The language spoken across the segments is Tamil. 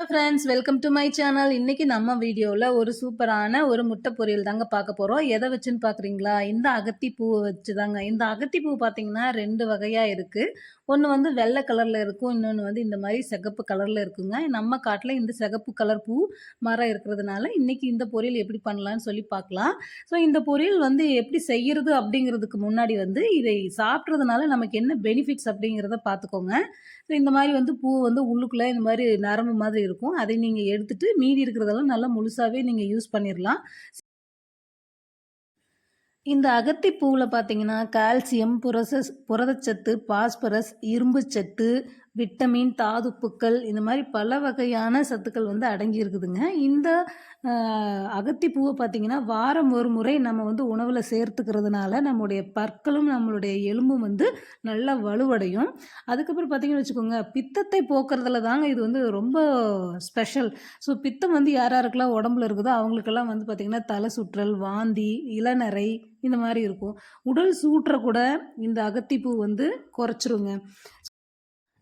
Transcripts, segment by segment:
Friends welcome to my channel இன்னைக்கு நம்ம வீடியோவில் ஒரு சூப்பரான ஒரு முட்டை பொரியல் தாங்க பார்க்க போகிறோம் எதை வச்சுன்னு பார்க்குறீங்களா இந்த அகத்தி பூவை வச்சு தாங்க இந்த அகத்தி பூ பார்த்தீங்கன்னா ரெண்டு வகையாக இருக்குது ஒன்று வந்து வெள்ளை கலரில் இருக்கும். இன்னொன்று வந்து இந்த மாதிரி சிகப்பு கலரில் இருக்குங்க. நம்ம காட்டில் இந்த சிகப்பு கலர் பூ மரம் இருக்கிறதுனால இன்றைக்கி இந்த பொரியல் எப்படி பண்ணலான்னு சொல்லி பார்க்கலாம். ஸோ இந்த பொரியல் வந்து எப்படி செய்கிறது அப்படிங்கிறதுக்கு முன்னாடி வந்து இதை சாப்பிட்றதுனால நமக்கு என்ன பெனிஃபிட்ஸ் அப்படிங்கிறத பார்த்துக்கோங்க. ஸோ இந்த மாதிரி வந்து பூ வந்து உள்ளுக்குள்ளே இந்த மாதிரி நரம்பு மாதிரி இருக்கும். அதை நீங்கள் எடுத்துட்டு மீதி இருக்கிறதெல்லாம் நல்லா முழுசாகவே நீங்கள் யூஸ் பண்ணிடலாம் இந்த அகத்தி பூவில் பார்த்தீங்கன்னா கால்சியம் புரசஸ் புரதச்சத்து பாஸ்பரஸ் இரும்புச்சத்து விட்டமின் தாதுப்புக்கள் இந்த மாதிரி பல வகையான சத்துக்கள் வந்து அடங்கி இருக்குதுங்க. இந்த அகத்தி பூவை பார்த்திங்கன்னா வாரம் ஒரு முறை நம்ம வந்து உணவில் சேர்த்துக்கிறதுனால நம்மளுடைய பற்களும் நம்மளுடைய எலும்பும் வந்து நல்லா வலுவடையும். அதுக்கப்புறம் பார்த்திங்கன்னு வச்சுக்கோங்க பித்தத்தை போக்குறதுல தாங்க இது வந்து ரொம்ப ஸ்பெஷல். ஸோ பித்தம் வந்து யார் யாருக்கெல்லாம் உடம்புல இருக்குதோ அவங்களுக்கெல்லாம் வந்து பார்த்திங்கன்னா தலை சுற்றல் வாந்தி இளநரை இந்த மாதிரி இருக்கும். உடல் சூற்ற கூட இந்த அகத்திப்பூ வந்து குறைச்சிருங்க.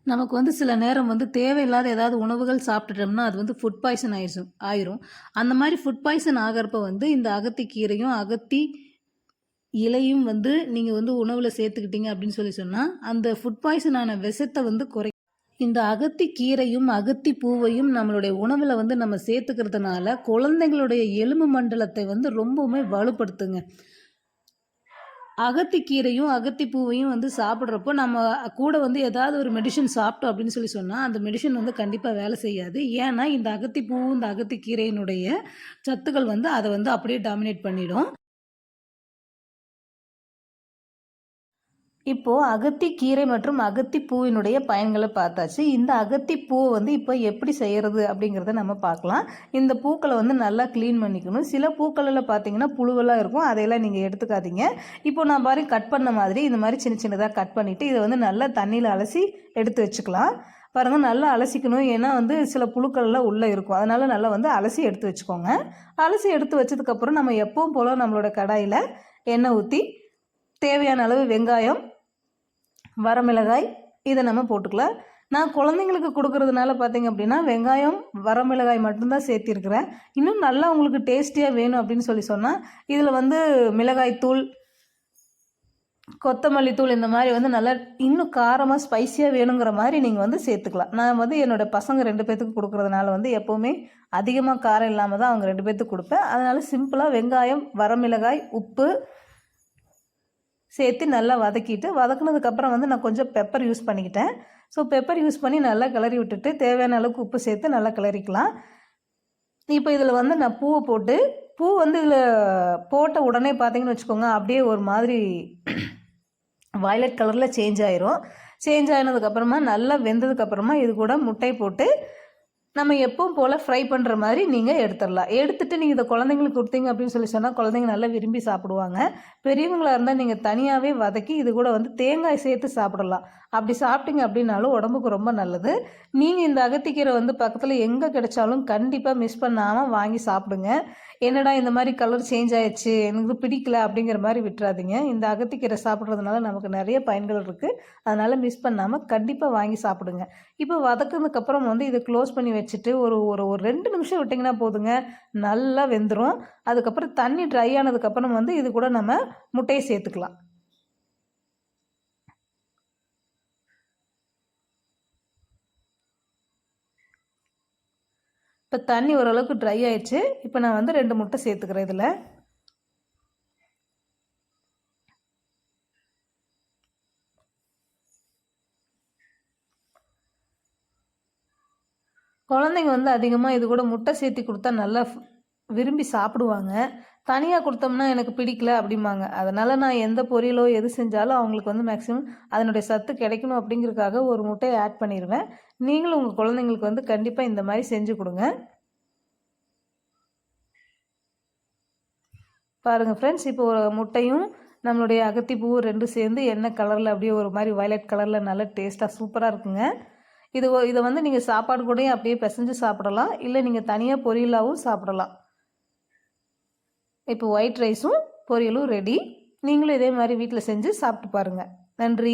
நமக்கு வந்து சில நேரம் வந்து தேவையில்லாத ஏதாவது உணவுகள் சாப்பிட்டுட்டோம்னா அது வந்து ஃபுட் பாய்சன் ஆயிடுச்சு ஆயிரும். அந்த மாதிரி ஃபுட் பாய்சன் ஆகிறப்ப வந்து இந்த அகத்தி கீரையும் அகத்தி இலையும் வந்து நீங்கள் வந்து உணவில் சேர்த்துக்கிட்டீங்க அப்படின்னு சொல்லி சொன்னால் அந்த ஃபுட் பாய்சனான விஷத்தை வந்து குறை இந்த அகத்தி கீரையும் அகத்தி பூவையும் நம்மளுடைய உணவில் வந்து நம்ம சேர்த்துக்கிறதுனால குழந்தைங்களுடைய எலும்பு மண்டலத்தை வந்து ரொம்பவுமே வலுப்படுத்துங்க. அகத்திக்கீரையும் அகத்திப்பூவையும் வந்து சாப்பிட்றப்போ நம்ம கூட வந்து ஏதாவது ஒரு மெடிசன் சாப்பிட்டோம் அப்படின்னு சொல்லி சொன்னால் அந்த மெடிசன் வந்து கண்டிப்பாக வேலை செய்யாது. ஏன்னா இந்த அகத்திப்பூவும் இந்த அகத்திக்கீரையினுடைய சத்துக்கள் வந்து அதை வந்து அப்படியே டாமினேட் பண்ணிடும். இப்போது அகத்தி கீரை மற்றும் அகத்தி பூவினுடைய பயன்களை பார்த்தாச்சு. இந்த அகத்தி பூவை வந்து இப்போ எப்படி செய்கிறது அப்படிங்கிறத நம்ம பார்க்கலாம். இந்த பூக்களை வந்து நல்லா க்ளீன் பண்ணிக்கணும். சில பூக்களில் பார்த்தீங்கன்னா புழுவெல்லாம் இருக்கும். அதையெல்லாம் நீங்கள் எடுத்துக்காதீங்க. இப்போ நான் பாரு கட் பண்ண மாதிரி இந்த மாதிரி சின்ன சின்னதாக கட் பண்ணிவிட்டு இதை வந்து நல்லா தண்ணியில் அலசி எடுத்து வச்சுக்கலாம். பாருங்கள் நல்லா அலசிக்கணும். ஏன்னா வந்து சில புழுக்கள்லாம் உள்ளே இருக்கும். அதனால் நல்லா வந்து அலசி எடுத்து வச்சுக்கோங்க. அலசி எடுத்து வச்சதுக்கப்புறம் நம்ம எப்பவும் போல் நம்மளோட கடாயில் எண்ணெய் ஊற்றி தேவையான அளவு வெங்காயம் வரமிளகாய் இதை நம்ம போட்டுக்கலாம். நான் குழந்தைங்களுக்கு கொடுக்கறதுனால பார்த்தீங்க அப்படின்னா வெங்காயம் வரமிளகாய் மட்டும்தான் சேர்த்திருக்கிறேன். இன்னும் நல்லா உங்களுக்கு டேஸ்டியாக வேணும் அப்படின்னு சொல்லி சொன்னால் இதில் வந்து மிளகாய் தூள் கொத்தமல்லி தூள் இந்த மாதிரி வந்து நல்லா இன்னும் காரமாக ஸ்பைஸியாக வேணுங்கிற மாதிரி நீங்கள் வந்து சேர்த்துக்கலாம். நான் வந்து என்னோடய பசங்க ரெண்டு பேர்த்துக்கு கொடுக்குறதுனால வந்து எப்போவுமே அதிகமாக காரம் இல்லாமல் தான் அவங்க ரெண்டு பேர்த்துக்கு கொடுப்பேன். அதனால் சிம்பிளாக வெங்காயம் வரமிளகாய் உப்பு சேர்த்து நல்லா வதக்கிட்டு வதக்குனதுக்கப்புறம் வந்து நான் கொஞ்சம் பெப்பர் யூஸ் பண்ணிக்கிட்டேன். ஸோ பெப்பர் யூஸ் பண்ணி நல்லா கிளறி விட்டுட்டு தேவையான அளவுக்கு உப்பு சேர்த்து நல்லா கிளறிக்கலாம். இப்போ இதில் வந்து நான் பூவை போட்டு பூ வந்து இதில் போட்ட உடனே பார்த்தீங்கன்னு வச்சுக்கோங்க அப்படியே ஒரு மாதிரி வயலட் கலரில் சேஞ்ச் ஆயிரும். சேஞ்ச் ஆனதுக்கப்புறமா நல்லா வெந்ததுக்கப்புறமா இது கூட முட்டை போட்டு நம்ம எப்பவும் போல் ஃப்ரை பண்ணுற மாதிரி நீங்கள் எடுத்துடலாம். எடுத்துகிட்டு நீங்கள் இதை குழந்தைங்களுக்கு கொடுத்தீங்க அப்படின்னு சொல்லி சொன்னால் குழந்தைங்க நல்லா விரும்பி சாப்பிடுவாங்க. பெரியவங்களாக இருந்தால் நீங்கள் தனியாகவே வதக்கி இது கூட வந்து தேங்காய் சேர்த்து சாப்பிடலாம். அப்படி சாப்பிட்டீங்க அப்படின்னாலும் உடம்புக்கு ரொம்ப நல்லது. நீங்கள் இந்த அகத்திக்கீரை வந்து பக்கத்தில் எங்கே கிடைச்சாலும் கண்டிப்பாக மிஸ் பண்ணாமல் வாங்கி சாப்பிடுங்க. என்னடா இந்த மாதிரி கலர் சேஞ்ச் ஆயிடுச்சு எனக்கு பிடிக்கல அப்படிங்கிற மாதிரி விட்டுறாதீங்க. இந்த அகத்திக்கீரை சாப்பிட்றதுனால நமக்கு நிறைய பயன்கள் இருக்குது அதனால் மிஸ் பண்ணாமல் கண்டிப்பாக வாங்கி சாப்பிடுங்க. இப்போ வதக்குனதுக்கப்புறம் வந்து இதை க்ளோஸ் பண்ணி வச்சுட்டு ஒரு ஒரு ஒரு ரெண்டு நிமிஷம் விட்டிங்கன்னா போதுங்க. நல்லா வெந்துடும் அதுக்கப்புறம் தண்ணி ட்ரை ஆனதுக்கப்புறம் வந்து இது கூட நம்ம முட்டையை சேர்த்துக்கலாம். இப்போ தண்ணி ஓரளவுக்கு ட்ரை ஆயிடுச்சு. இப்போ நான் வந்து ரெண்டு முட்டை சேர்த்துக்கிறேன் இதில். குழந்தைங்க வந்து அதிகமாக இது கூட முட்டை சேர்த்து கொடுத்தா நல்லா விரும்பி சாப்பிடுவாங்க. தனியாக கொடுத்தோம்னா எனக்கு பிடிக்கல அப்படிம்பாங்க. அதனால் நான் எந்த பொரியலோ எது செஞ்சாலும் அவங்களுக்கு வந்து மேக்ஸிமம் அதனுடைய சத்து கிடைக்கணும் அப்படிங்கிறதுக்காக ஒரு முட்டையை ஆட் பண்ணிடுவேன் நீங்களும் உங்கள் குழந்தைங்களுக்கு வந்து கண்டிப்பாக இந்த மாதிரி செஞ்சு கொடுங்க. பாருங்கள் ஃப்ரெண்ட்ஸ் இப்போ ஒரு முட்டையும் நம்மளுடைய அகத்திப்பூவும் ரெண்டும் சேர்ந்து என்ன கலரில் அப்படியே ஒரு மாதிரி வயலட் கலரில் நல்ல டேஸ்ட்டாக சூப்பராக இருக்குங்க. இது இதை வந்து நீங்கள் சாப்பாடு கூடயும் அப்படியே பிசைஞ்சு சாப்பிடலாம். இல்லை நீங்கள் தனியாக பொரியலாகவும் சாப்பிடலாம். இப்போ ஒயிட் ரைஸும் பொரியலும் ரெடி நீங்களும் இதே மாதிரி வீட்டில் செஞ்சு சாப்பிட்டு பாருங்கள் நன்றி.